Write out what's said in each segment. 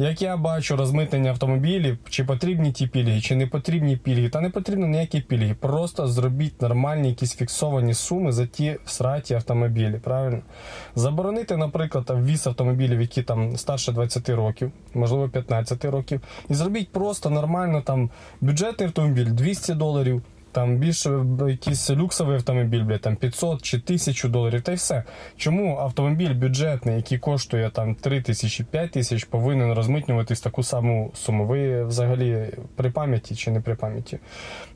Як я бачу розмитнення автомобілів, чи потрібні ті пільги, чи не потрібні пільги, та не потрібно ніякі пільги. Просто зробіть нормальні якісь фіксовані суми за ті сраті автомобілі. Правильно? Заборонити, наприклад, ввіз автомобілів, які там старше 20 років, можливо 15 років, і зробіть просто нормально там бюджетний автомобіль 200 доларів. Там більше якийсь люксовий автомобіль, блядь, там 500 чи 1000 доларів, та й все. Чому автомобіль бюджетний, який коштує там 3 тисячі, 5 тисяч, повинен розмитнюватись таку саму суму? Ви взагалі при пам'яті чи не при пам'яті?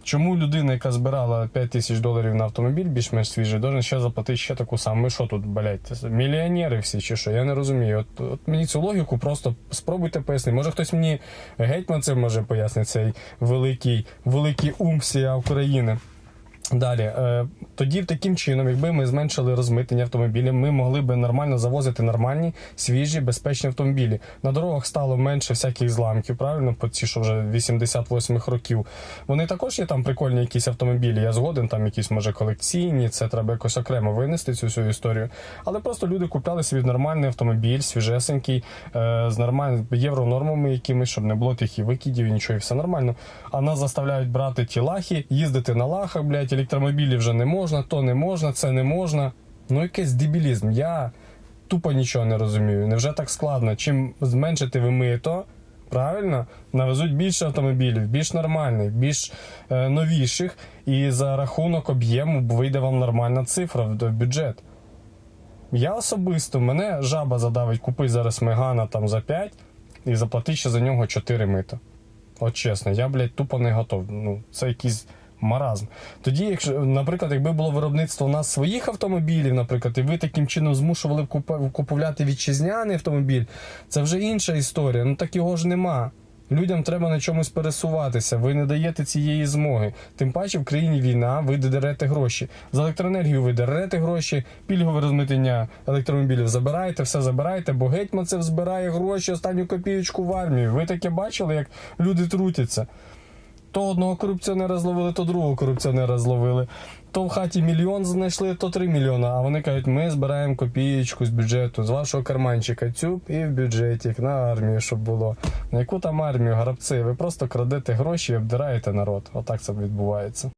Чому людина, яка збирала 5 тисяч доларів на автомобіль, більш-менш свіжий, должен ще заплатити ще таку саму? Що тут, блядь, мільйонери всі чи що? Я не розумію. От, от мені цю логіку просто спробуйте пояснити. Може хтось мені гетьман це може пояснити, цей великий, великий ум всієї України. України. Далі, е, тоді таким чином, якби ми зменшили розмитнення автомобілів, ми могли би нормально завозити нормальні, свіжі, безпечні автомобілі. На дорогах стало менше всяких зламків, правильно, по ці, що вже 88-х років. Вони також є там прикольні якісь автомобілі. Я згоден, там якісь може колекційні, це треба якось окремо винести цю всю історію. Але просто люди купляли собі нормальний автомобіль, свіжесенький, е, з нормальними євронормами якимись, щоб не було тих і викидів, і нічого, і все нормально. А нас заставляють брати ті лахи, їздити на лахах, блядь, електромобілі вже не можна, то не можна, це не можна. Ну, якийсь дебілізм. Я тупо нічого не розумію. Невже так складно? Чим зменшити ви мито, правильно, навезуть більше автомобілів, більш нормальних, більш е, новіших, і за рахунок об'єму вийде вам нормальна цифра в, бюджет. Я особисто, мене жаба задавить, купи зараз Мегана там за 5 і заплати ще за нього 4 мита. От чесно, я, блядь, тупо не готов. Ну, це якийсь маразм. Тоді, якщо, наприклад, якби було виробництво у нас своїх автомобілів, наприклад, і ви таким чином змушували купувати вітчизняний автомобіль, це вже інша історія. Ну так його ж нема. Людям треба на чомусь пересуватися. Ви не даєте цієї змоги. Тим паче в країні війна, ви дерете гроші. За електроенергію ви дерете гроші, пільгове розмитнення електромобілів забираєте, все забираєте, бо гетьманцев збирає гроші, останню копієчку в армію. Ви таке бачили, як люди трутяться. То одного корупціонера зловили, то другого корупціонера зловили. То в хаті мільйон знайшли, то три мільйона. А вони кажуть, ми збираємо копієчку з бюджету, з вашого карманчика, Цю і в бюджеті на армію, щоб було. На яку там армію, грабці? Ви просто крадете гроші і обдираєте народ. Отак це відбувається.